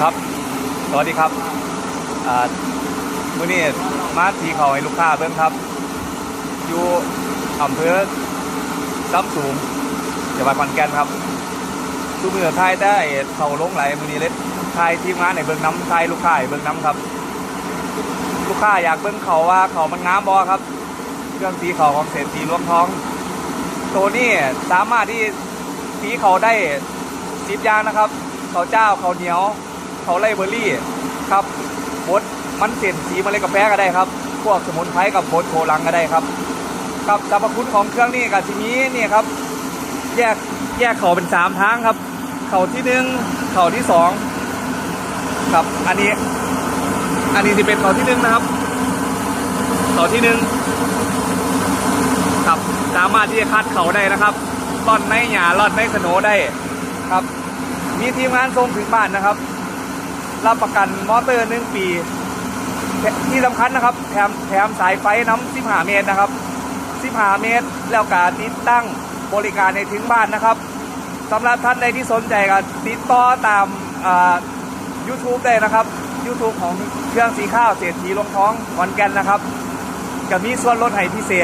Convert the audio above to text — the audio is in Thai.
ครับ สวัสดีครับมื้อนี้มาทีเขาให้ลูกค้าเบิ่งครับ อยู่อำเภอซ้ำสูงจังหวัดขอนแก่นครับทุกมือทายได้เขาลงไหลมือนี้เล็ดทายทีมงานในเบิ่งน้ำทายลูกค้าเบิ่งน้ำครับ ลูกค้าอยากเบิ่งเขาว่าเขามันงามบ่ครับ เครื่องสีเขาของเศรษฐีรวงท้อง ตัวนี้สามารถที่สีเขาได้สิบย่างนะครับ เขาเจ้าเขาเหนียว เขาไล่เบอร์รี่ครับบดมันเสียนสีมาเลยกาแฟก็ได้ครับ พวกสมุนไพรกับบดโคลังก็ได้ครับ ครับสรรพคุณของเครื่องนี้กับทีนี้นี่ครับ แยกแยกเขาเป็นสามทางครับ เขาที่หนึ่งเขาที่สองครับ อันนี้ อันนี้จะเป็นเขาที่หนึ่งนะครับ เขาที่หนึ่งครับสามารถที่จะคัดเขาได้นะครับล่อนในหยาล่อนในสโนได้ครับ มีทีมงานส่งถึงบ้านนะครับ รับประกันมอเตอร์หนึ่งปี ที่สำคัญนะครับ แถมแถมสายไฟน้ำสิบหาเมตรนะครับสิบหาเมตร แล้วการติดตั้งบริการในถึงบ้านนะครับสำหรับท่านใดที่สนใจก็ติดต่อตามอ่า YouTube ได้นะครับ YouTube ของเครื่องสีข้าวเศรษฐีลงท้องขอนแก่นนะครับก็มีส่วนลดให้พิเศษ